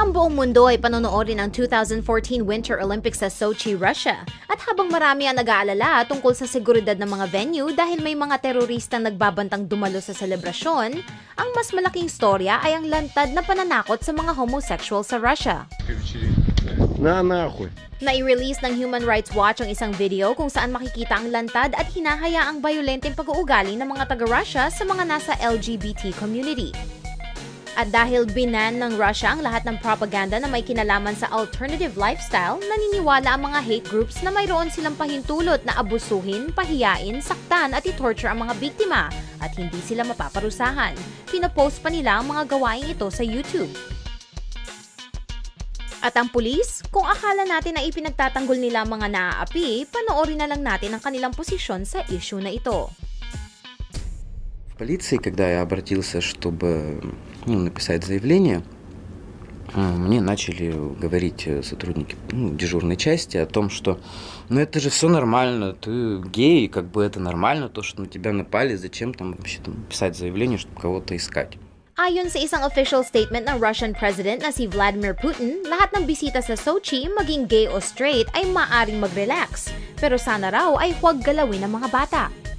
Ang buong mundo ay panonoodin ng 2014 Winter Olympics sa Sochi, Russia. At habang marami ang nag-aalala tungkol sa seguridad ng mga venue dahil may mga teroristang nagbabantang dumalo sa selebrasyon, ang mas malaking storya ay ang lantad na pananakot sa mga homosexual sa Russia. Na nakoy. Nai-release ng Human Rights Watch ang isang video kung saan makikita ang lantad at hinahayaang bayolenteng pag-uugali ng mga taga-Russia sa mga nasa LGBT community. At dahil binan ng Russia ang lahat ng propaganda na may kinalaman sa alternative lifestyle, naniniwala ang mga hate groups na mayroon silang pahintulot na abusuhin, pahiyain, saktan at i-torture ang mga biktima at hindi sila mapaparusahan. Pinapost pa nila ang mga gawain ito sa YouTube. At ang pulis, kung akala natin na ipinagtatanggol nila mga naaapi, panoorin na lang natin ang kanilang posisyon sa issue na ito. Полиции, когда я обратился, чтобы ну, написать заявление, а, мне начали говорить э, сотрудники ну, дежурной части о том, что ну это же все нормально, ты гей, как бы это нормально, то, что на тебя напали, зачем там вообще там, писать заявление, чтобы кого-то искать. Ayon sa isang official statement ng Russian President na si Vladimir Putin, lahat ng bisita sa Sochi, maging gay o straight, ay maaring mag-relax. Pero sana raw ay huwag galawin ng mga bata.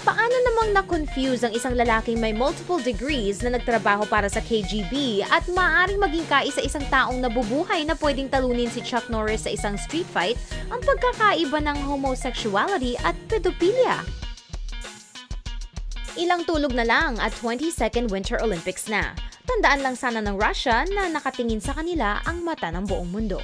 Paano namang na-confuse ang isang lalaking may multiple degrees na nagtrabaho para sa KGB at maaaring maging kaisa-isang taong nabubuhay na pwedeng talunin si Chuck Norris sa isang street fight ang pagkakaiba ng homosexuality at pedophilia? Ilang tulog na lang at 22nd Winter Olympics na. Tandaan lang sana ng Russia na nakatingin sa kanila ang mata ng buong mundo.